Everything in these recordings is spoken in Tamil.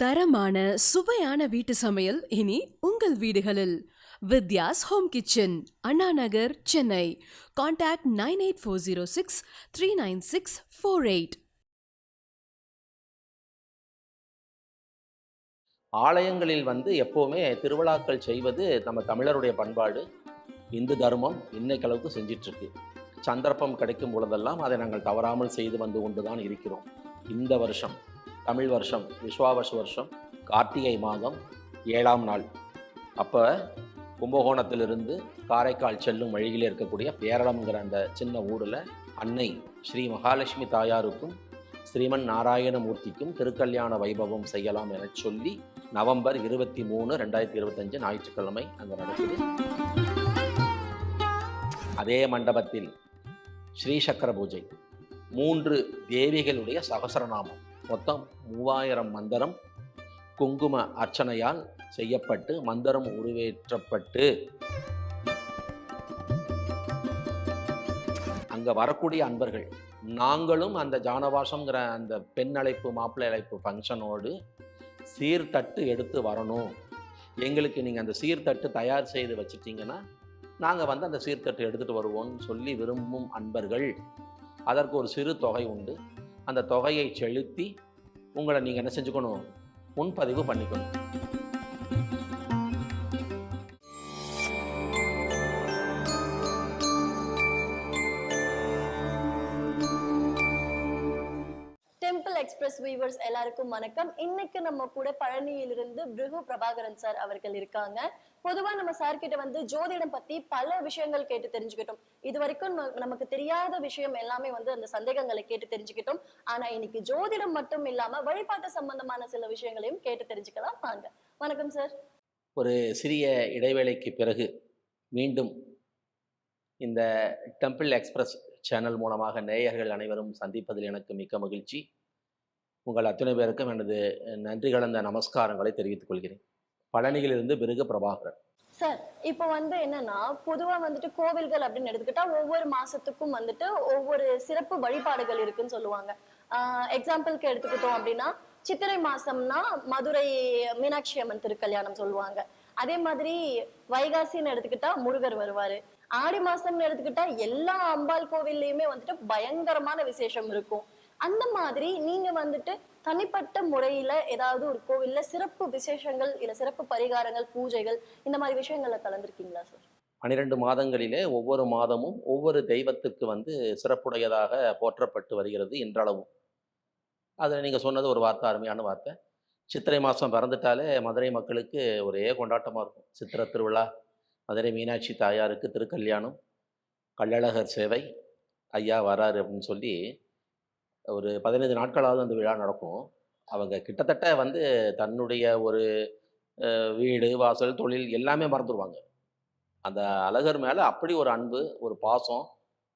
தரமான சுவையான வீட்டு சமையல் இனி உங்கள் வீடுகளில். Vidya's home kitchen Anna Nagar Chennai. Contact nine eight four zero six three nine six four eight ஆலயங்களில் வந்து எப்போவுமே திருவிழாக்கள் செய்வது நம்ம தமிழருடைய பண்பாடு. இந்து தர்மம் இன்னைக்கு அளவுக்கு செஞ்சிட்ருக்கு. சந்தர்ப்பம் கிடைக்கும் பொழுதெல்லாம் அதை நாங்கள் தவறாமல் செய்து வந்து கொண்டு தான் இருக்கிறோம். இந்த வருஷம் தமிழ் வருஷம் விஸ்வாவச வருஷம் கார்த்திகை மாதம் ஏழாம் நாள். அப்போ கும்பகோணத்திலிருந்து காரைக்கால் செல்லும் வழியில் இருக்கக்கூடிய பேரளம்ங்கிற அந்த சின்ன ஊரில் அன்னை ஸ்ரீ மகாலட்சுமி தாயாருக்கும் ஸ்ரீமன் நாராயணமூர்த்திக்கும் திருக்கல்யாண வைபவம் செய்யலாம் என சொல்லி நவம்பர் இருபத்தி மூணு ரெண்டாயிரத்தி இருபத்தஞ்சு ஞாயிற்றுக்கிழமை அங்கே நடக்குது. அதே மண்டபத்தில் ஸ்ரீ சக்கர பூஜை மூன்று தேவிகளுடைய சகசரநாமம். மொத்தம் மூவாயிரம் மந்திரம் குங்கும அர்ச்சனையால் செய்யப்பட்டு மந்திரம் உருவேற்றப்பட்டு. அங்கே வரக்கூடிய அன்பர்கள் நாங்களும் அந்த ஜானவாசம்ங்கிற அந்த பெண் அழைப்பு மாப்பிள்ளை அழைப்பு ஃபங்க்ஷனோடு சீர்தட்டு எடுத்து வரணும். எங்களுக்கு நீங்கள் அந்த சீர்தட்டு தயார் செய்து வச்சிட்டிங்கன்னா நாங்கள் வந்து அந்த சீர்தட்டு எடுத்துகிட்டு வருவோம்னு சொல்லி விரும்பும் அன்பர்கள். அதற்கு ஒரு சிறு தொகை உண்டு. அந்த தொகையை செலுத்தி உங்களை நீங்கள் என்ன செஞ்சுக்கணும்? முன்பதிவு பண்ணிக்கணும். எல்லாருக்கும் வணக்கம். இன்னைக்கு நம்ம கூட பழனியிலிருந்து பிருகு பிரபாகரன் சார் அவர்கள் இருக்காங்க. பொதுவா நம்ம சார் கிட்ட வந்து ஜோதிடம் பத்தி பல விஷயங்கள் கேட்டு தெரிஞ்சுக்கிட்டோம். இது வரைக்கும் நமக்கு தெரியாத விஷயம் எல்லாமே வந்து அந்த சந்தேகங்களை கேட்டு தெரிஞ்சுக்கிட்டோம். ஆனா இன்னைக்கு ஜோதிடம் மட்டும் இல்லாம வழிபாட்டு சம்பந்தமான சில விஷயங்களையும் கேட்டு தெரிஞ்சுக்கலாம். வாங்க. வணக்கம் சார். ஒரு சிறிய இடைவேளைக்கு பிறகு மீண்டும் இந்த டெம்பிள் எக்ஸ்பிரஸ் சேனல் மூலமாக நேயர்கள் அனைவரும் சந்திப்பதில் எனக்கு மிக்க மகிழ்ச்சி. உங்கள் அத்தனை பேருக்கும் எனது நன்றி கலந்த நமஸ்காரங்களை தெரிவித்துக் கொள்கிறேன். பழனியிலிருந்து பிருகு பிரபாகரன். சார் இப்போ வந்து என்னன்னா பொதுவா வந்துட்டு கோவில்கள் அப்படின்னு எடுத்துக்கிட்டா ஒவ்வொரு மாசத்துக்கும் வந்துட்டு ஒவ்வொரு சிறப்பு வழிபாடுகள் இருக்குன்னு சொல்லுவாங்க. எக்ஸாம்பிளுக்கு எடுத்துக்கிட்டோம் அப்படின்னா சித்திரை மாசம்னா மதுரை மீனாட்சி அம்மன் திருக்கல்யாணம் சொல்லுவாங்க. அதே மாதிரி வைகாசின்னு எடுத்துக்கிட்டா முருகர் வருவாரு. ஆடி மாசம்னு எடுத்துக்கிட்டா எல்லா அம்பாள் கோவில்லையுமே வந்துட்டு பயங்கரமான விசேஷம் இருக்கும். அந்த மாதிரி நீங்க வந்துட்டு தனிப்பட்ட முறையில ஏதாவது ஒரு கோவில்ல சிறப்பு விசேஷங்கள் இல்ல சிறப்பு பரிகாரங்கள் பூஜைகள் இந்த மாதிரி விஷயங்கள்ல கலந்துருக்கீங்களா சார் பனிரெண்டு மாதங்களிலே ஒவ்வொரு மாதமும் ஒவ்வொரு தெய்வத்துக்கு வந்து சிறப்புடையதாக போற்றப்பட்டு வருகிறது இன்றளவும். அதில் நீங்கள் சொன்னது ஒரு வார்த்தை அருமையான வார்த்தை. சித்திரை மாதம் பிறந்துட்டாலே மதுரை மக்களுக்கு ஒரே கொண்டாட்டமாக இருக்கும். சித்திரை திருவிழா மதுரை மீனாட்சி தாயாருக்கு திருக்கல்யாணம் கள்ளழகர் சேவை ஐயா வராரு அப்படின்னு சொல்லி ஒரு பதினைந்து நாட்களாவது அந்த விழா நடக்கும். அவங்க கிட்டத்தட்ட வந்து தன்னுடைய ஒரு வீடு வாசல் தொழில் எல்லாமே மறந்துடுவாங்க அந்த அழகர் மேலே அப்படி ஒரு அன்பு ஒரு பாசம்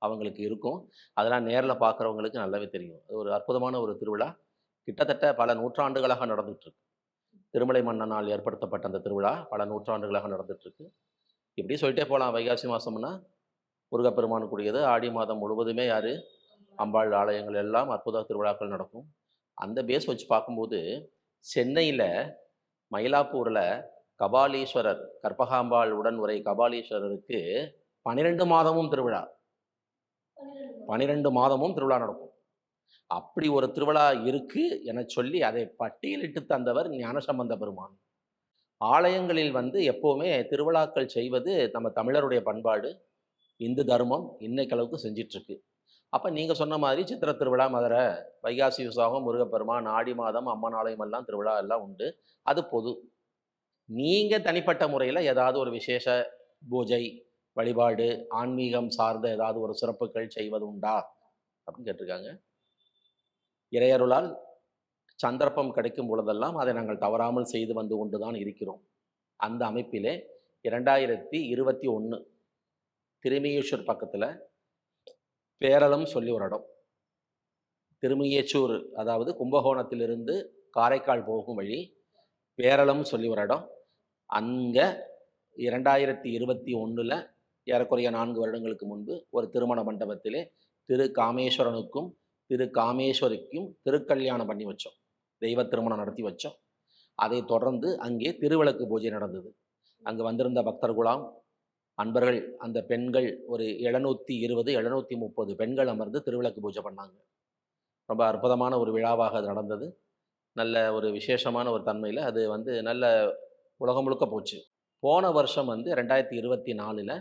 அவங்களுக்கு இருக்கும். அதெல்லாம் நேரில் பார்க்குறவங்களுக்கு நல்லாவே தெரியும். அது ஒரு அற்புதமான ஒரு திருவிழா. கிட்டத்தட்ட பல நூற்றாண்டுகளாக நடந்துகிட்ருக்கு திருமலை மன்னனால் ஏற்படுத்தப்பட்ட அந்த திருவிழா பல நூற்றாண்டுகளாக நடந்துகிட்ருக்கு இப்படி சொல்லிட்டே போகலாம் வைகாசி மாதம்னா முருகப்பெருமானுக்குரியது. ஆடி மாதம் முழுவதுமே யார்? அம்பாள் ஆலயங்கள் எல்லாம் அற்புத திருவிழாக்கள் நடக்கும். அந்த பேஸ் வச்சு பார்க்கும்போது சென்னையில் மயிலாப்பூரில் கபாலீஸ்வரர் கற்பகாம்பாள் உடன் உரை கபாலீஸ்வரருக்கு பன்னிரெண்டு மாதமும் திருவிழா. பனிரெண்டு மாதமும் திருவிழா நடக்கும். அப்படி ஒரு திருவிழா இருக்கு என சொல்லி அதை பட்டியலிட்டு தந்தவர் ஞானசம்பந்த பெருமான். ஆலயங்களில் வந்து எப்போவுமே திருவிழாக்கள் செய்வது நம்ம தமிழருடைய பண்பாடு இந்து தர்மம் இன்னைக்கு அளவுக்கு செஞ்சிட்ருக்கு. அப்போ நீங்கள் சொன்ன மாதிரி சித்திர திருவிழா மதுரை வைகாசி விசாகம் முருகப்பெருமான் ஆடி மாதம் அம்மன் ஆலயம் எல்லாம் திருவிழா எல்லாம் உண்டு. அது பொது. நீங்கள் தனிப்பட்ட முறையில் ஏதாவது ஒரு விசேஷ பூஜை வழிபாடு ஆன்மீகம் சார்ந்த ஏதாவது ஒரு சிறப்புகள் செய்வது உண்டா? அப்படின்னு கேட்டிருக்காங்க. இறையருளால் சந்தர்ப்பம் கிடைக்கும் பொழுதெல்லாம் அதை நாங்கள் தவறாமல் செய்து வந்து கொண்டு தான் இருக்கிறோம். அந்த அமைப்பிலே இரண்டாயிரத்தி இருபத்தி ஒன்று திருமியேச்சூர் பக்கத்தில் பேரளம் சொல்லி ஒரு இடம். திருமியேச்சூர் அதாவது கும்பகோணத்திலிருந்து காரைக்கால் போகும் வழி பேரளம் சொல்லி ஒரு இடம். அங்கே இரண்டாயிரத்தி இருபத்தி ஒன்றில் ஏறக்குறைய நான்கு வருடங்களுக்கு முன்பு ஒரு திருமண மண்டபத்திலே திரு காமேஸ்வரனுக்கும் திரு காமேஸ்வரிக்கும் திருக்கல்யாணம் பண்ணி வச்சோம். தெய்வ திருமணம் நடத்தி வச்சோம். அதை தொடர்ந்து அங்கே திருவிளக்கு பூஜை நடந்தது. அங்கே வந்திருந்த பக்தர்களாம் அன்பர்கள் அந்த பெண்கள் ஒரு எழுநூற்றி இருபது எழுநூற்றி முப்பது பெண்கள் அமர்ந்து திருவிளக்கு பூஜை பண்ணாங்க. ரொம்ப அற்புதமான ஒரு விழாவாக அது நடந்தது. நல்ல ஒரு விசேஷமான ஒரு தன்மையில் அது வந்து நல்ல உலகம் முழுக்க போச்சு. போன வருஷம் வந்து ரெண்டாயிரத்தி இருபத்தி நாலில்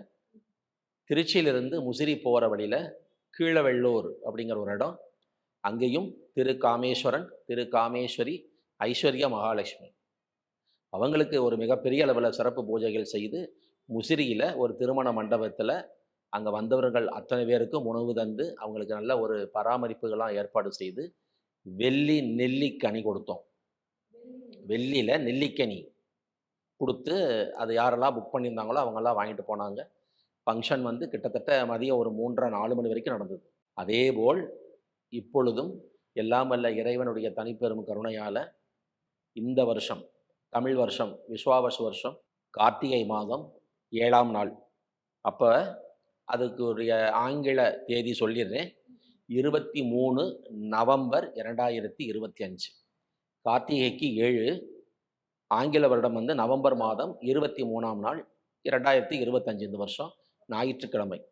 திருச்சியிலிருந்து முசிறி போகிற வழியில் கீழவெள்ளூர் அப்படிங்கிற ஒரு இடம். அங்கேயும் திரு காமேஸ்வரன் திரு காமேஸ்வரி ஐஸ்வர்யா மகாலட்சுமி. அவங்களுக்கு ஒரு மிகப்பெரிய அளவில் சிறப்பு பூஜைகள் செய்து முசிறியில் ஒரு திருமண மண்டபத்தில் அங்கே வந்தவர்கள் அத்தனை பேருக்கும் உணவு தந்து அவங்களுக்கு நல்ல ஒரு பராமரிப்புகள்லாம் ஏற்பாடு செய்து வெள்ளி நெல்லிக்கனி கொடுத்தோம். வெள்ளியில் நெல்லிக்கனி கொடுத்து அது யாரெல்லாம் புக் பண்ணியிருந்தாங்களோ அவங்கெல்லாம் வாங்கிட்டு போனாங்க. ஃபங்க்ஷன் வந்து கிட்டத்தட்ட மதியம் ஒரு மூன்றரை நாலு மணி வரைக்கும் நடந்தது. அதேபோல் இப்பொழுதும் எல்லாம் வல்ல இறைவனுடைய தனிப்பெரும் கருணையால் இந்த வருஷம் தமிழ் வருஷம் விஸ்வாவசு வருஷம் கார்த்திகை மாதம் ஏழாம் நாள். அப்போ அதுக்கு ஒரு ஆங்கில தேதி சொல்லிடுறேன். இருபத்தி மூணு நவம்பர் இரண்டாயிரத்தி இருபத்தி அஞ்சு. கார்த்திகைக்கு ஏழு ஆங்கில வருடம் வந்து நவம்பர் மாதம் இருபத்தி மூணாம் நாள் இரண்டாயிரத்தி இருபத்தஞ்சு இந்த வருஷம் ஞாயிற்றுக்கிழமை.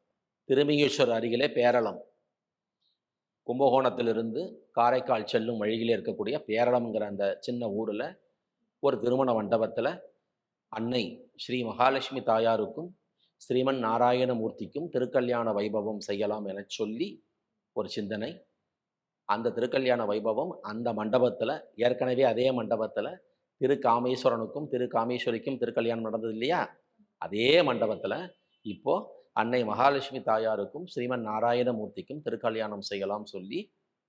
திருமிகேஸ்வர் அருகிலே பேரளம். கும்பகோணத்திலிருந்து காரைக்கால் செல்லும் வழியிலே இருக்கக்கூடிய பேரளம்ங்கிற அந்த சின்ன ஊரில் ஒரு திருமண மண்டபத்தில் அன்னை ஸ்ரீ மகாலட்சுமி தாயாருக்கும் ஸ்ரீமன் நாராயணமூர்த்திக்கும் திருக்கல்யாண வைபவம் செய்யலாம் என சொல்லி ஒரு சிந்தனை. அந்த திருக்கல்யாண வைபவம் அந்த மண்டபத்தில் ஏற்கனவே அதே மண்டபத்தில் திரு காமேஸ்வரனுக்கும் திரு காமேஸ்வரிக்கும் திருக்கல்யாணம் நடந்தது இல்லையா? அதே மண்டபத்தில் இப்போ அன்னை மகாலட்சுமி தாயாருக்கும் ஸ்ரீமன் நாராயணமூர்த்திக்கும் திருக்கல்யாணம் செய்யலாம் சொல்லி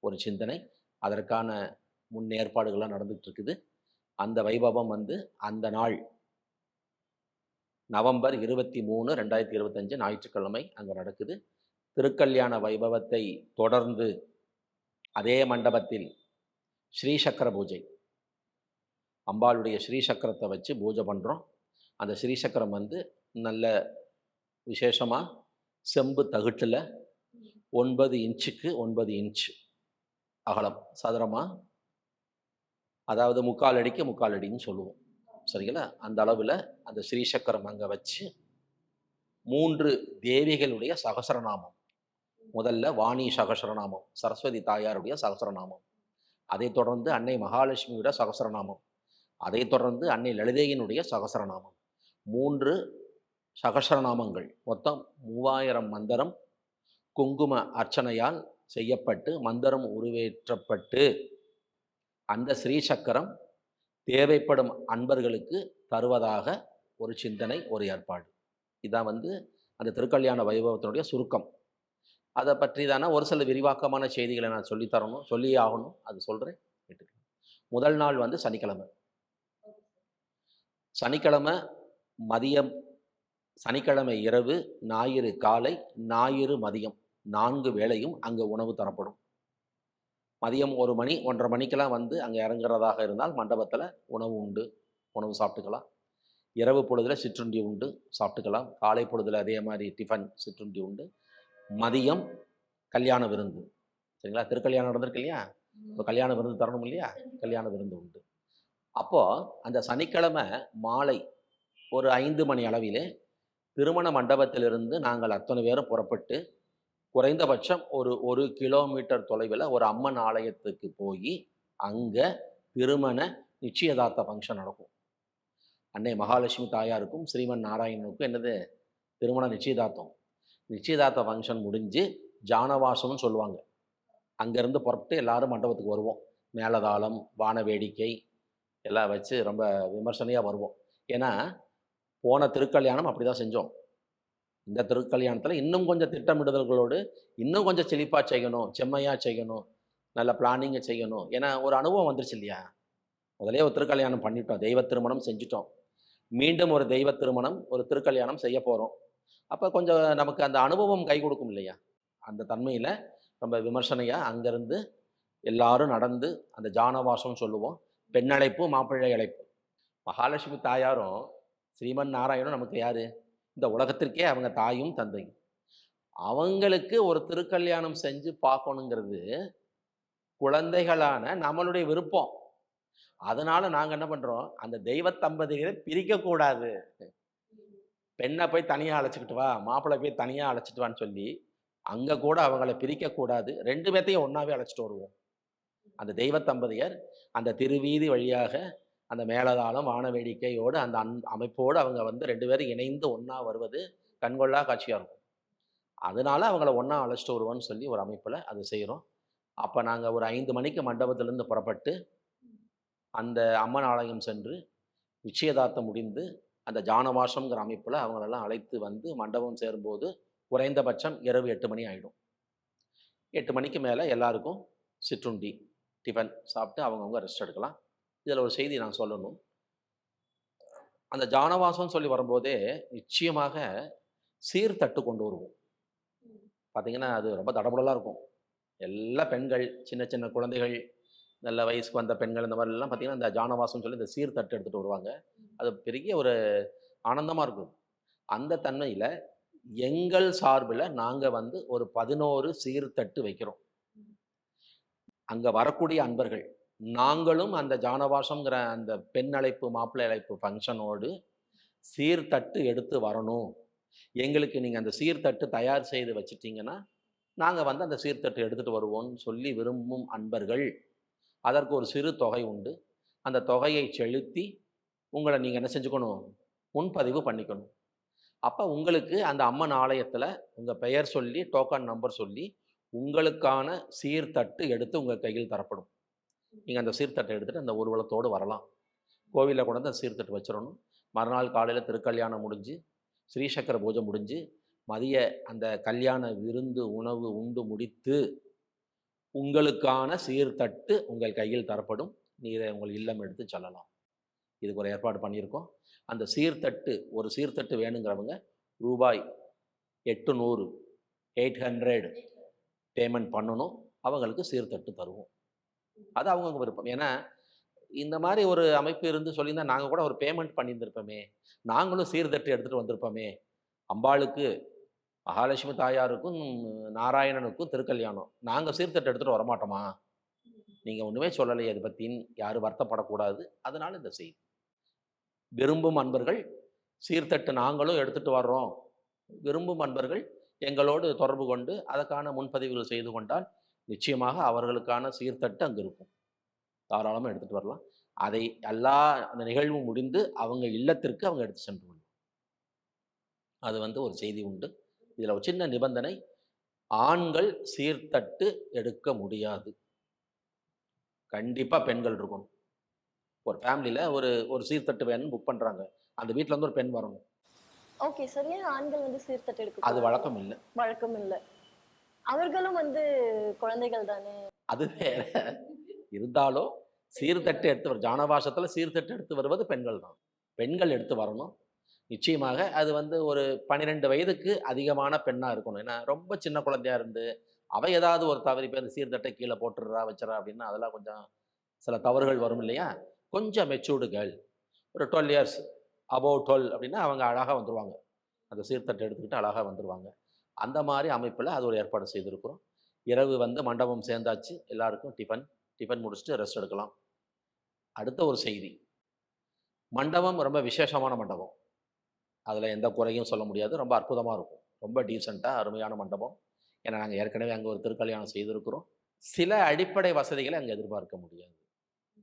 ஒரு சிந்தனை. அதற்கான முன்னேற்பாடுகள்லாம் நடந்துகிட்டு இருக்குது. அந்த வைபவம் வந்து அந்த நாள் நவம்பர் இருபத்தி மூணு ரெண்டாயிரத்தி இருபத்தஞ்சு ஞாயிற்றுக்கிழமை அங்கே நடக்குது. திருக்கல்யாண வைபவத்தை தொடர்ந்து அதே மண்டபத்தில் ஸ்ரீசக்கர பூஜை. அம்பாளுடைய ஸ்ரீசக்கரத்தை வச்சு பூஜை பண்ணுறோம் அந்த ஸ்ரீசக்கரம் வந்து நல்ல விசேஷமாக செம்பு தகுட்டில் ஒன்பது இன்ச்சுக்கு ஒன்பது இன்ச் அகலம் சதுரமாக அதாவது முக்கால் அடிக்கு முக்கால் அடின்னு சொல்லுவோம். சரிங்களா? அந்த அளவில் அந்த ஸ்ரீசக்கரம் அங்கே வச்சு மூன்று தேவிகளுடைய சகசரநாமம். முதல்ல வாணி சகசரநாமம் சரஸ்வதி தாயாருடைய சகசரநாமம். அதைத் தொடர்ந்து அன்னை மகாலட்சுமியோட சகசரநாமம். அதைத் தொடர்ந்து அன்னை லலிதையினுடைய சகசரநாமம். மூன்று சகசரநாமங்கள். மொத்தம் மூவாயிரம் மந்திரம் குங்கும அர்ச்சனையால் செய்யப்பட்டு மந்திரம் உருவேற்றப்பட்டு அந்த ஸ்ரீசக்கரம் தேவைப்படும் அன்பர்களுக்கு தருவதாக ஒரு சிந்தனை ஒரு ஏற்பாடு. இதான் வந்து அந்த திருக்கல்யாண வைபவத்தினுடைய சுருக்கம். அதை பற்றி தானே ஒரு சில விரிவாக்கமான செய்திகளை நான் சொல்லித்தரணும் சொல்லியே சொல்லி ஆகணும். அது சொல்கிறேன் கேட்டுக்கலாம். முதல் நாள் வந்து சனிக்கிழமை. சனிக்கிழமை மதியம் சனிக்கிழமை இரவு ஞாயிறு காலை ஞாயிறு மதியம். நான்கு வேளையும் அங்கே உணவு தரப்படும். மதியம் ஒரு மணி ஒன்றரை மணிக்கெல்லாம் வந்து அங்கே இறங்குறதாக இருந்தால் மண்டபத்தில் உணவு உண்டு. உணவு சாப்பிட்டுக்கலாம். இரவு பொழுதில் சிற்றுண்டி உண்டு சாப்பிட்டுக்கலாம். காலை பொழுதில் அதே மாதிரி டிஃபன் சிற்றுண்டி உண்டு. மதியம் கல்யாண விருந்து. சரிங்களா? திருக்கல்யாணம் நடந்திருக்கு இல்லையா? இப்போ கல்யாண விருந்து தரணும் இல்லையா? கல்யாண விருந்து உண்டு. அப்போது அந்த சனிக்கிழமை மாலை ஒரு ஐந்து மணி அளவிலே திருமண மண்டபத்திலிருந்து நாங்கள் அத்தனை பேரும் புறப்பட்டு குறைந்தபட்சம் ஒரு ஒரு கிலோமீட்டர் தொலைவில் ஒரு அம்மன் ஆலயத்துக்கு போய் அங்கே திருமண நிச்சயதார்த்த ஃபங்க்ஷன் நடக்கும். அன்னை மகாலட்சுமி தாயாருக்கும் ஸ்ரீமன் நாராயணனுக்கும் என்னது? திருமண நிச்சயதார்த்தம். நிச்சயதார்த்த ஃபங்க்ஷன் முடிஞ்சு ஜானவாசம்னு சொல்லுவாங்க. அங்கேருந்து புறப்பட்டு எல்லாரும் மண்டபத்துக்கு வருவோம். மேலதாளம் வான வேடிக்கை எல்லாம் வச்சு ரொம்ப விமர்சனையாக வருவோம். ஏன்னா போன திருக்கல்யாணம் அப்படி தான் செஞ்சோம். இந்த திருக்கல்யாணத்தில் இன்னும் கொஞ்சம் திட்டமிடுதல்களோடு இன்னும் கொஞ்சம் செழிப்பாக செய்யணும் செம்மையாக செய்யணும் நல்ல பிளானிங்கை செய்யணும். ஏன்னா ஒரு அனுபவம் வந்துருச்சு இல்லையா? முதலே ஒரு திருக்கல்யாணம் பண்ணிட்டோம். தெய்வ திருமணம் செஞ்சுட்டோம். மீண்டும் ஒரு தெய்வ திருமணம் ஒரு திருக்கல்யாணம் செய்ய போகிறோம் அப்போ கொஞ்சம் நமக்கு அந்த அனுபவம் கை கொடுக்கும் இல்லையா? அந்த தன்மையில் ரொம்ப விமர்சனையாக அங்கேருந்து எல்லாரும் நடந்து அந்த ஜானவாசம் சொல்லுவோம். பெண்ணழைப்பு மாப்பிள்ளை அழைப்பு. மகாலட்சுமி தாயாரும் ஸ்ரீமன் நாராயணும் நமக்கு யார்? இந்த உலகத்திற்கே அவங்க தாயும் தந்தையும். அவங்களுக்கு ஒரு திருக்கல்யாணம் செஞ்சு பார்க்கணுங்கிறது குழந்தைகளான நம்மளுடைய விருப்பம். அதனால நாங்கள் என்ன பண்ணுறோம் அந்த தெய்வ தம்பதிகளை பிரிக்கக்கூடாது. பெண்ணை போய் தனியாக அழைச்சிக்கிட்டு வா மாப்பிள்ளை போய் தனியாக அழைச்சிட்டு வான்னு சொல்லி அங்கே கூட அவங்கள பிரிக்கக்கூடாது. ரெண்டு பேர்த்தையும் ஒன்றாவே அழைச்சிட்டு வருவோம். அந்த தெய்வ தம்பதியர் அந்த திருவீதி வழியாக அந்த மேலதாளம் வான வேடிக்கையோடு அந்த அன் அமைப்போடு அவங்க வந்து ரெண்டு பேரும் இணைந்து ஒன்றா வருவது கண்கொள்ளா காட்சியாக இருக்கும். அதனால அவங்கள ஒன்றா அழைச்சிட்டு வருவோன்னு சொல்லி ஒரு அமைப்பில் அது செய்கிறோம் அப்போ நாங்கள் ஒரு ஐந்து மணிக்கு மண்டபத்திலேருந்து புறப்பட்டு அந்த அம்மன் ஆலயம் சென்று நிச்சயதார்த்தம் முடிந்து அந்த ஜானவாசம்ங்கிற அமைப்பில் அவங்களெல்லாம் அழைத்து வந்து மண்டபம் சேரும்போது குறைந்தபட்சம் இரவு எட்டு மணி ஆகிடும் எட்டு மணிக்கு மேலே எல்லாருக்கும் சிற்றுண்டி டிஃபன் சாப்பிட்டு அவங்கவுங்க ரெஸ்ட் எடுக்கலாம். இதில் ஒரு செய்தி நான் சொல்லணும். அந்த ஜானவாசம்னு சொல்லி வரும்போதே நிச்சயமாக சீர்தட்டு கொண்டு வருவோம். பார்த்தீங்கன்னா அது ரொம்ப தடபுடலாக இருக்கும். எல்லா பெண்கள் சின்ன சின்ன குழந்தைகள் நல்ல வயசுக்கு வந்த பெண்கள் இந்த மாதிரிலாம் பார்த்தீங்கன்னா இந்த ஜானவாசம் சொல்லி இந்த சீர்தட்டு எடுத்துகிட்டு வருவாங்க. அது பெரிய ஒரு ஆனந்தமாக இருக்கும். அந்த தன்மையில் எங்கள் சார்பில் நாங்கள் வந்து ஒரு பதினோரு சீர்தட்டு வைக்கிறோம். அங்கே வரக்கூடிய அன்பர்கள் நாங்களும் அந்த ஜானவாசம்ங்கிற அந்த பெண் அழைப்பு மாப்பிள்ளை அழைப்பு ஃபங்க்ஷனோடு சீர்தட்டு எடுத்து வரணும். எங்களுக்கு நீங்கள் அந்த சீர்தட்டு தயார் செய்து வச்சிட்டிங்கன்னா நாங்கள் வந்து அந்த சீர்தட்டு எடுத்துகிட்டு வருவோம்னு சொல்லி விரும்பும் அன்பர்கள். அதற்கு ஒரு சிறு தொகை உண்டு. அந்த தொகையை செலுத்தி உங்களை நீங்கள் என்ன செஞ்சுக்கணும்? முன்பதிவு பண்ணிக்கணும். அப்போ உங்களுக்கு அந்த அம்மன் ஆலயத்தில் உங்கள் பெயர் சொல்லி டோக்கன் நம்பர் சொல்லி உங்களுக்கான சீர்தட்டு எடுத்து உங்கள் கையில் தரப்படும். நீங்கள் அந்த சீர்தட்டை எடுத்துகிட்டு அந்த ஊர்வலத்தோடு வரலாம். கோவிலில் கொண்டு வந்து அந்த சீர்தட்டு வச்சிடணும். மறுநாள் காலையில் திருக்கல்யாணம் முடிஞ்சு ஸ்ரீசக்கர பூஜை முடிஞ்சு மதிய அந்த கல்யாண விருந்து உணவு உண்டு முடித்து உங்களுக்கான சீர்தட்டு உங்கள் கையில் தரப்படும். நீரை உங்கள் இல்லம் எடுத்து செல்லலாம். இதுக்கு ஒரு ஏற்பாடு பண்ணியிருக்கோம். அந்த சீர்தட்டு ஒரு சீர்தட்டு வேணுங்கிறவங்க ரூபாய் எட்டு நூறு எயிட் ஹண்ட்ரட் பேமெண்ட் பண்ணணும். அவங்களுக்கு சீர்தட்டு தருவோம். அது அவங்கவுங்க விருப்பம். ஏன்னா இந்த மாதிரி ஒரு அமைப்பு இருந்து சொல்லியிருந்தால் நாங்கள் கூட ஒரு பேமெண்ட் பண்ணியிருந்திருப்போமே. நாங்களும் சீர்தட்டு எடுத்துகிட்டு வந்திருப்போமே. அம்பாளுக்கு மகாலட்சுமி தாயாருக்கும் நாராயணனுக்கும் திருக்கல்யாணம். நாங்கள் சீர்தட்டு எடுத்துகிட்டு வரமாட்டோமா? நீங்கள் ஒன்றுமே சொல்லலையே அதை பற்றின்னு யாரும் வருத்தப்படக்கூடாது. அதனால் இந்த செய்தி. விரும்பும் அன்பர்கள் சீர்தட்டு நாங்களும் எடுத்துகிட்டு வர்றோம். விரும்பும் அன்பர்கள் எங்களோடு தொடர்பு கொண்டு அதற்கான முன்பதிவுகள் செய்து கொண்டால் நிச்சயமாக அவர்களுக்கான சீர்தட்டு அங்கே இருக்கும். தாராளமாக எடுத்துகிட்டு வரலாம். அதை எல்லா அந்த நிகழ்வு முடிந்து அவங்க இல்லத்திற்கு அவங்க எடுத்து சென்று கொள்ளும். அது வந்து ஒரு செய்தி உண்டு. இதில் ஒரு சின்ன நிபந்தனை ஆண்கள் சீர்தட்டு எடுக்க முடியாது. கண்டிப்பாக பெண்கள் இருக்கணும். ஒரு ஃபேமிலியில் ஒரு ஒரு சீர்தட்டு வேணும்னு புக் பண்ணுறாங்க அந்த வீட்டில் வந்து ஒரு பெண் வரணும். ஓகே சரி ஏன் ஆண்கள் வந்து சீர்தட்டு எடுக்க அது வழக்கம் இல்லை. வழக்கம் இல்ல. அவர்களும் வந்து குழந்தைகள் தானே? அது வேற. இருந்தாலும் சீர்தட்டு எடுத்து வரும். ஜானவாசத்தில் சீர்தட்டு எடுத்து வருவது பெண்கள் தான். பெண்கள் எடுத்து வரணும். நிச்சயமாக அது வந்து ஒரு பன்னிரெண்டு வயதுக்கு அதிகமான பெண்ணாக இருக்கணும். ஏன்னா ரொம்ப சின்ன குழந்தையா இருந்து அவள் ஏதாவது ஒரு தவறி பேர் சீர்தட்டை கீழே போட்டுடுறா வச்சுறா அப்படின்னா அதெல்லாம் கொஞ்சம் சில தவறுகள் வரும் இல்லையா? கொஞ்சம் மெச்சூர்டு கேர்ள் ஒரு டுவெல் இயர்ஸ் அபவ் டுவெல் அப்படின்னா அவங்க அழகாக வந்துடுவாங்க அந்த சீர்தட்டை எடுத்துக்கிட்டு அழகாக வந்துடுவாங்க அந்த மாதிரி அமைப்பில் அது ஒரு ஏற்பாடு செய்திருக்கிறோம். இரவு வந்து மண்டபம் சேர்ந்தாச்சு. எல்லாருக்கும் டிஃபன் டிஃபன் முடிச்சுட்டு ரெஸ்ட் எடுக்கலாம். அடுத்த ஒரு செய்தி. மண்டபம் ரொம்ப விசேஷமான மண்டபம். அதில் எந்த குறையும் சொல்ல முடியாது. ரொம்ப அற்புதமாக இருக்கும். ரொம்ப டீசெண்டாக அருமையான மண்டபம். ஏன்னா நாங்கள் ஏற்கனவே அங்கே ஒரு திருக்கல்யாணம் செய்திருக்கிறோம். சில அடிப்படை வசதிகளை அங்கே எதிர்பார்க்க முடியாது.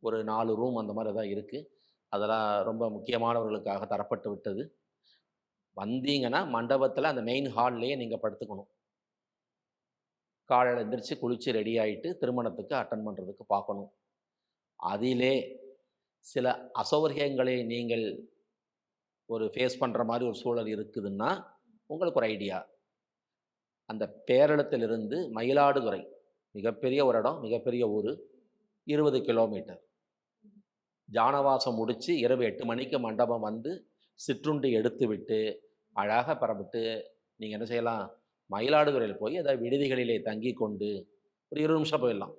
ஒரு நாலு ரூம் அந்த மாதிரி தான் இருக்குது அதெல்லாம் ரொம்ப முக்கியமானவர்களுக்காக தரப்பட்டு விட்டது. வந்தீங்கன்னா மண்டபத்தில் அந்த மெயின் ஹால்லேயே நீங்கள் படுத்துக்கணும். காலையில் எந்திரிச்சு குளித்து ரெடி ஆகிட்டு திருமணத்துக்கு அட்டன் பண்ணுறதுக்கு பார்க்கணும். அதிலே சில அசௌகரியங்களை நீங்கள் ஒரு ஃபேஸ் பண்ணுற மாதிரி ஒரு சூழல் இருக்குதுன்னா உங்களுக்கு ஒரு ஐடியா அந்த பேரளத்திலிருந்து மயிலாடுதுறை மிகப்பெரிய ஒரு இடம் மிகப்பெரிய ஊர் இருபது கிலோமீட்டர் ஜானவாசம் முடித்து இரவு எட்டு மணிக்கு மண்டபம் வந்து சிற்றுண்டி எடுத்து விட்டு அழகாக பரப்பிட்டு நீங்கள் என்ன செய்யலாம்? மயிலாடுதுறையில் போய் ஏதாவது விடுதிகளிலே தங்கி கொண்டு ஒரு இருபது நிமிஷம் போயிடலாம்.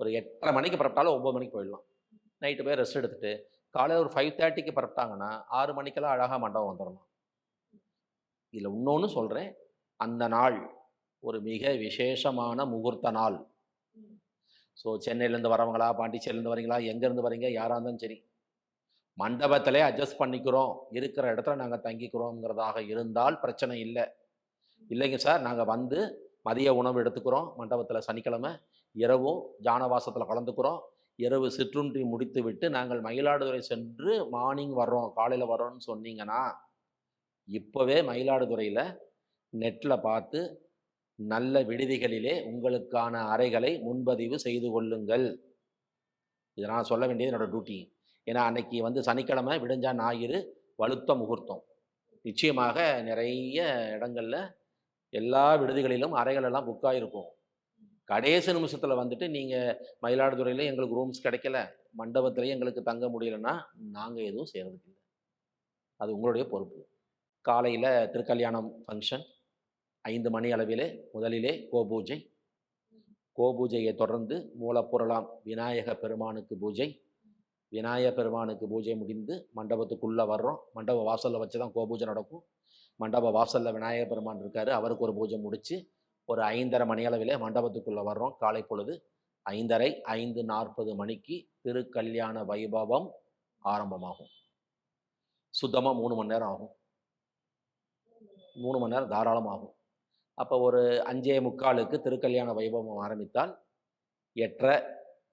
ஒரு எட்டரை மணிக்கு பரப்பிட்டாலும் ஒம்பது மணிக்கு போயிடலாம். நைட்டு போய் ரெஸ்ட் எடுத்துட்டு காலையில் ஒரு ஃபைவ் தேர்ட்டிக்கு பரப்பிட்டாங்கன்னா ஆறு மணிக்கெல்லாம் அழகாக மண்டபம் வந்துடலாம். இதில் இன்னொன்று சொல்கிறேன் அந்த நாள் ஒரு மிக விசேஷமான முகூர்த்த நாள். ஸோ சென்னையிலேருந்து வரவங்களா பாண்டிச்சேரியிலேருந்து வரீங்களா எங்கேருந்து வரீங்க யாராக இருந்தாலும் சரி. மண்டபத்திலே அட்ஜஸ்ட் பண்ணிக்கிறோம். இருக்கிற இடத்துல நாங்கள் தங்கிக்கிறோங்கிறதாக இருந்தால் பிரச்சனை இல்லை. இல்லைங்க சார் நாங்கள் வந்து மதிய உணவு எடுத்துக்கிறோம். மண்டபத்தில் சனிக்கிழமை இரவும் ஜானவாசத்தில் கலந்துக்கிறோம். இரவு சிற்றுண்டி முடித்து விட்டு நாங்கள் மயிலாடுதுறை சென்று மார்னிங் வர்றோம். காலையில் வர்றோம்னு சொன்னீங்கன்னா இப்போவே மயிலாடுதுறையில் நெட்டில் பார்த்து நல்ல விடுதிகளிலே உங்களுக்கான அறைகளை முன்பதிவு செய்து கொள்ளுங்கள். இதை நான் சொல்ல வேண்டியது என்னோடய டியூட்டி ஏன்னா அன்னைக்கு வந்து சனிக்கிழமை விடிஞ்சா ஞாயிறு வலுத்த முகூர்த்தம். நிச்சயமாக நிறைய இடங்களில் எல்லா விடுதிகளிலும் அறைகள் எல்லாம் புக் கடைசி நிமிஷத்தில் வந்துட்டு நீங்கள் மயிலாடுதுறையில் எங்களுக்கு ரூம்ஸ் கிடைக்கல மண்டபத்திலேயே எங்களுக்கு தங்க முடியலன்னா நாங்கள் எதுவும் செய்கிறதுக்கு இல்லை. அது உங்களுடைய பொறுப்பு. காலையில் திருக்கல்யாணம் ஃபங்க்ஷன் ஐந்து மணி அளவிலே முதலிலே கோபூஜை. கோபூஜையை தொடர்ந்து மூலப்பொருளாம் விநாயக பெருமானுக்கு பூஜை. விநாயகர் பெருமானுக்கு பூஜை முடிந்து மண்டபத்துக்குள்ளே வர்றோம். மண்டப வாசலில் வச்சு தான் கோபூஜை நடக்கும். மண்டப வாசலில் விநாயகர் பெருமான் இருக்கார். அவருக்கு ஒரு பூஜை முடித்து ஒரு ஐந்தரை மணி அளவிலே மண்டபத்துக்குள்ளே வர்றோம். காலை பொழுது ஐந்தரை ஐந்து நாற்பது மணிக்கு திருக்கல்யாண வைபவம் ஆரம்பமாகும். சுத்தமாக மூணு மணி நேரம் ஆகும். மூணு மணி நேரம் தாராளமாகும். அப்போ ஒரு அஞ்சே முக்காலுக்கு திருக்கல்யாண வைபவம் ஆரம்பித்தால் எட்டரை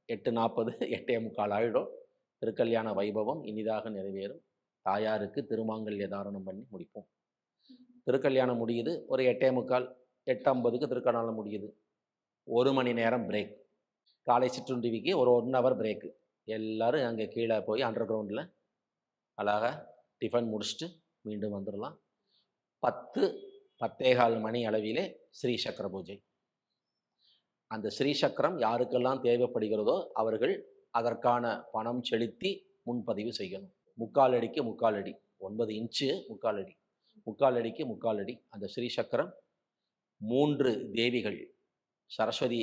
எட்டு நாற்பது எட்டே முக்கால் ஆயிடும். திருக்கல்யாண வைபவம் இனிதாக நிறைவேறும். தாயாருக்கு திருமாங்கல்ய தாரணம் பண்ணி முடிப்போம். திருக்கல்யாணம் முடியுது. ஒரு எட்டே முக்கால் எட்டு ஐம்பதுக்கு திருக்கல்யாணம் முடியுது. ஒரு மணி நேரம் பிரேக் காலை சிற்றுண்டிவிக்கு ஒரு ஒன் ஹவர் பிரேக்கு எல்லோரும் அங்கே கீழே போய் அண்டர் கிரவுண்டில் அழகாக டிஃபன் முடிச்சுட்டு மீண்டும் வந்துடலாம் பத்து பத்தேகால் மணி அளவிலே ஸ்ரீ சக்கர பூஜை. அந்த ஸ்ரீ சக்கரம் யாருக்கெல்லாம் தேவைப்படுகிறதோ அவர்கள் அதற்கான பணம் செலுத்தி முன்பதிவு செய்யணும். முக்கால் அடிக்கு முக்கால் அடி. ஒன்பது இன்ச்சு முக்கால் அடி. முக்கால் அடிக்கு முக்கால் அடி. அந்த ஸ்ரீ சக்கரம் மூன்று தேவிகள். சரஸ்வதி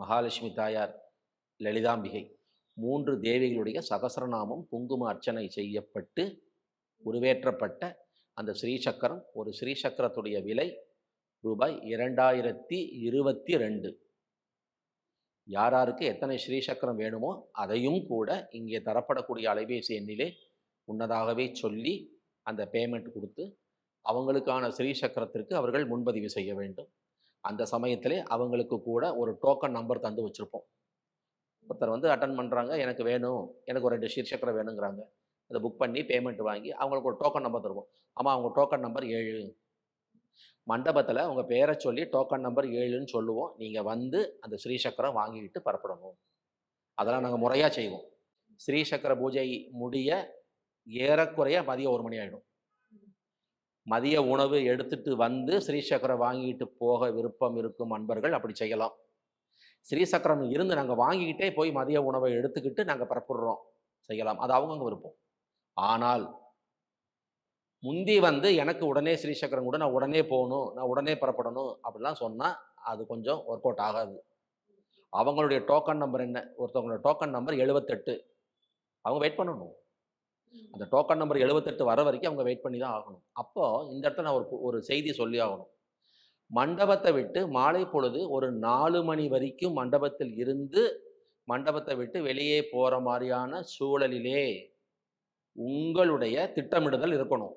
மகாலட்சுமி தாயார் லலிதாம்பிகை. மூன்று தேவிகளுடைய சகசரநாமம் குங்கும அர்ச்சனை செய்யப்பட்டு உருவேற்றப்பட்ட அந்த ஸ்ரீ சக்கரம் ஒரு ஸ்ரீ சக்கரத்துடைய விலை ரூபாய் இரண்டாயிரத்தி இருபத்தி ரெண்டு. யாராருக்கு எத்தனை ஸ்ரீசக்கரம் வேணுமோ அதையும் கூட இங்கே தரப்படக்கூடிய அலைபேசி எண்ணிலே முன்னதாகவே சொல்லி அந்த பேமெண்ட் கொடுத்து அவங்களுக்கான ஸ்ரீ சக்கரத்திற்கு அவர்கள் முன்பதிவு செய்ய வேண்டும். அந்த சமயத்திலே அவங்களுக்கு கூட ஒரு டோக்கன் நம்பர் தந்து வச்சுருப்போம். ஒருத்தர் வந்து அட்டன் பண்ணுறாங்க எனக்கு வேணும் எனக்கு ஒரு ரெண்டு ஸ்ரீசக்கரம் வேணுங்கிறாங்க. அதை புக் பண்ணி பேமெண்ட் வாங்கி அவங்களுக்கு ஒரு டோக்கன் நம்பர் தருவோம். ஆமாம் அவங்க டோக்கன் நம்பர் ஏழு. மண்டபத்தில் உங்கள் பேரை சொல்லி டோக்கன் நம்பர் ஏழுன்னு சொல்லுவோம். நீங்கள் வந்து அந்த ஸ்ரீ சக்கரம் வாங்கிக்கிட்டு பரப்படணும் அதெல்லாம் நாங்கள் முறையாக செய்வோம். ஸ்ரீ சக்கர பூஜை முடிய ஏறக்குறைய மதியம் ஒரு மணி ஆகிடும் மதிய உணவு எடுத்துட்டு வந்து ஸ்ரீசக்கரம் வாங்கிட்டு போக விருப்பம் இருக்கும் அன்பர்கள் அப்படி செய்யலாம். ஸ்ரீ சக்கரம் இருந்து நாங்கள் வாங்கிக்கிட்டே போய் மதிய உணவை எடுத்துக்கிட்டு நாங்கள் பரப்புடுறோம் செய்யலாம். அது அவங்கவுங்க விருப்பம். ஆனால் முந்தி வந்து எனக்கு உடனே ஸ்ரீசக்கரம் கூட நான் உடனே போகணும் நான் உடனே புறப்படணும் அப்படிலாம் சொன்னால் அது கொஞ்சம் ஒர்க் அவுட் ஆகாது. அவங்களுடைய டோக்கன் நம்பர் என்ன? ஒருத்தவங்களோட டோக்கன் நம்பர் எழுபத்தெட்டு அவங்க வெயிட் பண்ணணும். அந்த டோக்கன் நம்பர் எழுபத்தெட்டு வர வரைக்கும் அவங்க வெயிட் பண்ணி தான் ஆகணும். அப்போது இந்த இடத்துல நான் ஒரு ஒரு செய்தி சொல்லி ஆகணும். மண்டபத்தை விட்டு மாலை பொழுது ஒரு நாலு மணி வரைக்கும் மண்டபத்தில் இருந்து மண்டபத்தை விட்டு வெளியே போகிற மாதிரியான சூழலிலே உங்களுடைய திட்டமிடுதல் இருக்கணும்.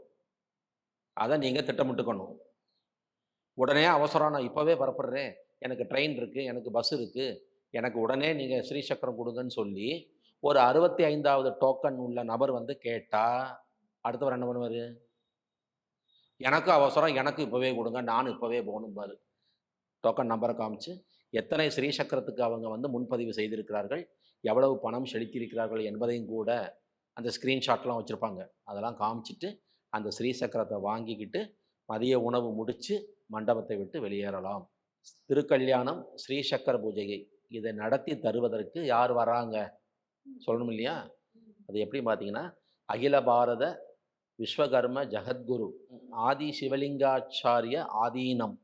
அதை நீங்கள் திட்டமிட்டுக்கணும். உடனே அவசரம் நான் இப்போவே பரப்புடுறேன் எனக்கு ட்ரெயின் இருக்குது எனக்கு பஸ் இருக்குது எனக்கு உடனே நீங்கள் ஸ்ரீ சக்கரம் கொடுங்கன்னு சொல்லி ஒரு அறுபத்தி ஐந்தாவது டோக்கன் உள்ள நபர் வந்து கேட்டால் அடுத்தவர் என்ன பண்ணுவார்? எனக்கு அவசரம் எனக்கு இப்போவே கொடுங்க நான் இப்போவே போகணும்பாரு. டோக்கன் நம்பரை காமிச்சு எத்தனை ஸ்ரீ சக்கரத்துக்கு அவங்க வந்து முன்பதிவு செய்திருக்கிறார்கள்? எவ்வளவு பணம் செலுத்தியிருக்கிறார்கள்? என்பதையும் கூட அந்த ஸ்க்ரீன்ஷாட்லாம் வச்சுருப்பாங்க. அதெல்லாம் காமிச்சிட்டு அந்த ஸ்ரீ சக்கரத்தை வாங்கிக்கிட்டு மதிய உணவு முடித்து மண்டபத்தை விட்டு வெளியேறலாம். திருக்கல்யாணம் ஸ்ரீ சக்கர பூஜையை இதை நடத்தி தருவதற்கு யார் வராங்க? சொல்லணும் இல்லையா? அது எப்படி பார்த்தீங்கன்னா அகில பாரத விஸ்வகர்ம ஜெகத்குரு ஆதி சிவலிங்காச்சாரிய ஆதீனம்.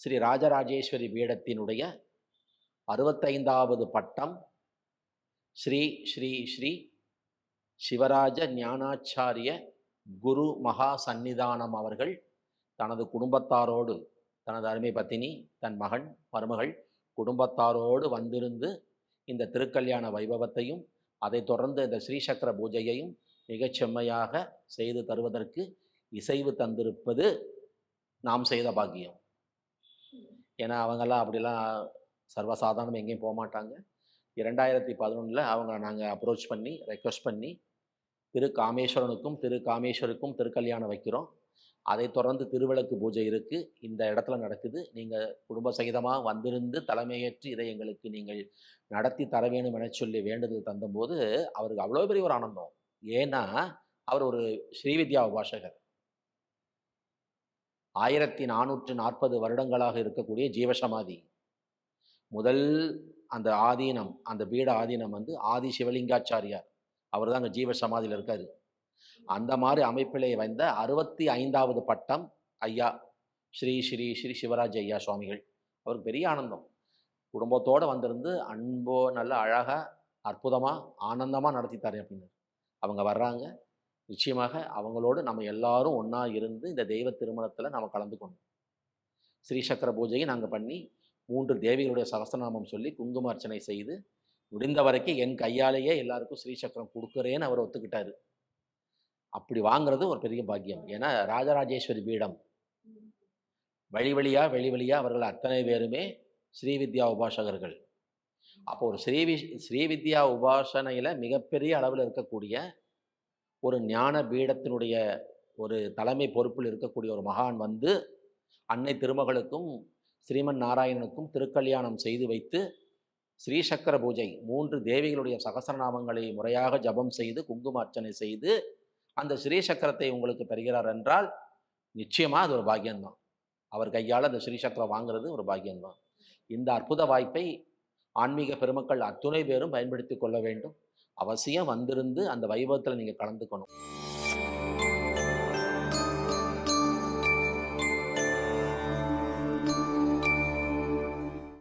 ஸ்ரீ ராஜராஜேஸ்வரி பீடத்தினுடைய அறுபத்தைந்தாவது பட்டம் ஸ்ரீ ஸ்ரீ ஸ்ரீ சிவராஜ ஞானாச்சாரிய குரு மகா சந்நிதானம் அவர்கள் தனது குடும்பத்தாரோடு தனது அருமை பத்தினி தன் மகன் மருமகள் குடும்பத்தாரோடு வந்திருந்து இந்த திருக்கல்யாண வைபவத்தையும் அதைத் தொடர்ந்து இந்த ஸ்ரீசக்கர பூஜையையும் மிகச் செம்மையாக செய்து தருவதற்கு இசைவு தந்திருப்பது நாம் செய்த பாக்கியம். ஏன்னா அவங்கெல்லாம் அப்படிலாம் சர்வசாதாரணம் எங்கேயும் போக மாட்டாங்க இரண்டாயிரத்தி பதினொன்றில் அவங்கள நாங்கள் அப்ரோச் பண்ணி ரெக்வஸ்ட் பண்ணி திரு காமேஸ்வரனுக்கும் திரு காமேஸ்வருக்கும் திருக்கல்யாணம் வைக்கிறோம். அதை தொடர்ந்து திருவிளக்கு பூஜை இருக்குது இந்த இடத்துல நடக்குது. நீங்கள் குடும்ப சகிதமாக வந்திருந்து தலைமையேற்று இதை எங்களுக்கு நீங்கள் நடத்தி தர வேணும் என சொல்லி வேண்டுதல் தந்தபோது அவருக்கு அவ்வளோ பெரிய ஒரு ஆனந்தம். ஏன்னா அவர் ஒரு ஸ்ரீவித்யா உபாஷகர் ஆயிரத்தி நானூற்று நாற்பது வருடங்களாக இருக்கக்கூடிய ஜீவசமாதி. முதல் அந்த ஆதீனம் அந்த பீட ஆதீனம் வந்து ஆதி சிவலிங்காச்சாரியார் அவர் தான் அங்கே ஜீவ சமாதியில் இருக்காரு. அந்த மாதிரி அமைப்பிலே வந்த அறுபத்தி ஐந்தாவது பட்டம் ஐயா ஸ்ரீ ஸ்ரீ ஸ்ரீ சிவராஜ் ஐயா சுவாமிகள். அவருக்கு பெரிய ஆனந்தம். குடும்பத்தோடு வந்திருந்து அன்போ நல்ல அழகாக அற்புதமாக ஆனந்தமாக நடத்தித்தாரு அப்படின்னு அவங்க வர்றாங்க. நிச்சயமாக அவங்களோடு நம்ம எல்லாரும் ஒன்றா இருந்து இந்த தெய்வ திருமணத்தில் நம்ம கலந்து ஸ்ரீ சக்கர பூஜையை நாங்கள் பண்ணி மூன்று தேவிகளுடைய சகஸ்ரநாமம் சொல்லி குங்குமார்ச்சனை செய்து முடிந்த வரைக்கும் என் கையாலேயே எல்லாருக்கும் ஸ்ரீ சக்கரம் கொடுக்குறேன்னு அவர் ஒத்துக்கிட்டாரு. அப்படி வாங்குறது ஒரு பெரிய பாக்கியம். ஏன்னா ராஜராஜேஸ்வரி பீடம். வழி வழியா வெளி வழியா அவர்கள் அத்தனை பேருமே ஸ்ரீவித்யா உபாசகர்கள். அப்போ ஒரு ஸ்ரீவி ஸ்ரீவித்யா உபாசனையில் மிகப்பெரிய அளவில் இருக்கக்கூடிய ஒரு ஞான பீடத்தினுடைய ஒரு தலைமை பொறுப்பில் இருக்கக்கூடிய ஒரு மகான் வந்து அன்னை திருமகளுக்கும் ஸ்ரீமன் நாராயணனுக்கும் திருக்கல்யாணம் செய்து வைத்து ஸ்ரீசக்கர பூஜை. மூன்று தேவிகளுடைய சகசரநாமங்களை முறையாக ஜபம் செய்து குங்கும அர்ச்சனை செய்து அந்த ஸ்ரீசக்கரத்தை உங்களுக்கு தருகிறார் என்றால் நிச்சயமாக அது ஒரு பாக்கியம்தான். அவர் கையால் அந்த ஸ்ரீசக்கரம் வாங்குறது ஒரு பாக்கியம்தான். இந்த அற்புத வாய்ப்பை ஆன்மீக பெருமக்கள் அத்துணை பேரும் பயன்படுத்தி கொள்ள வேண்டும். அவசியம் வந்திருந்து அந்த வைபவத்தில் நீங்கள் கலந்துக்கணும்.